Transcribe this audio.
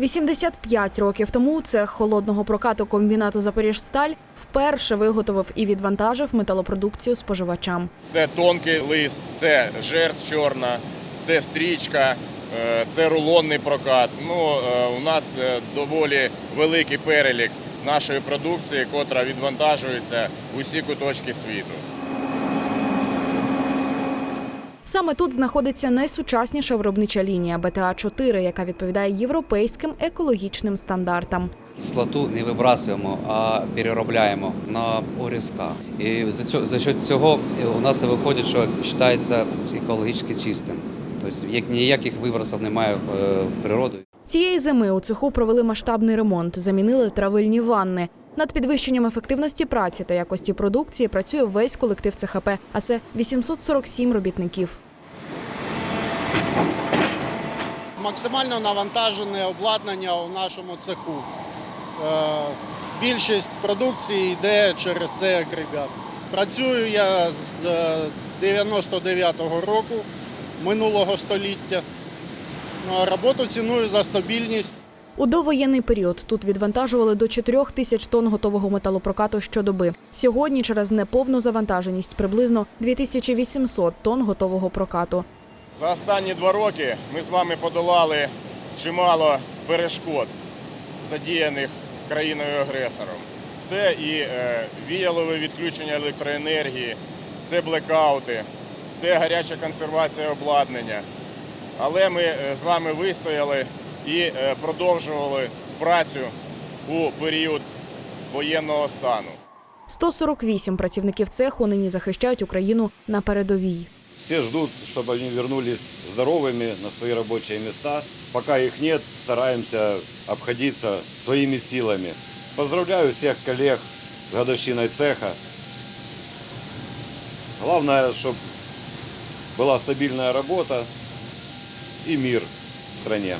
85 років тому цех холодного прокату комбінату Запоріжсталь вперше виготовив і відвантажив металопродукцію споживачам. Це тонкий лист, це жерсть чорна, це стрічка, е, це рулонний прокат. Ну, е, у нас е, доволі великий перелік нашої продукції, котра відвантажується усі куточки світу. Саме тут знаходиться найсучасніша виробнича лінія БТА 4 яка відповідає європейським екологічним стандартам. Кислоту не вибрасуємо, а переробляємо на ОРСК. І за цього у нас виходить, що вважається екологічно чистим. Тобто як ніяких вибросів немає в е, природу. Цієї зими у цеху провели масштабний ремонт, замінили травильні ванни. Над підвищенням ефективності праці та якості продукції працює весь колектив ЦХП, а це 847 робітників. максимально навантажене обладнання у нашому цеху. Е, Більшість продукції йде через цей агрегат. Працюю я з е, 99-го року минулого століття. Ну, Роботу ціную за стабільність. У довоєнний період тут відвантажували до 4 тисяч тонн готового металопрокату щодоби. Сьогодні через неповну завантаженість приблизно 2800 тонн готового прокату. За останні два роки ми з вами подолали чимало перешкод, задіяних країною-агресором. Це і е, віялове відключення електроенергії, це блекаути, це гаряча консервація обладнання. Але ми е, з вами вистояли і е, продовжували працю у період воєнного стану. 148 працівників цеху нині захищають Україну на передовій. Все ждут, чтобы они вернулись здоровыми на свои рабочие места. Пока их нет, стараемся обходиться своими силами. Поздравляю всех коллег с годовщиной цеха. Главное, чтобы была стабильная работа и мир в стране.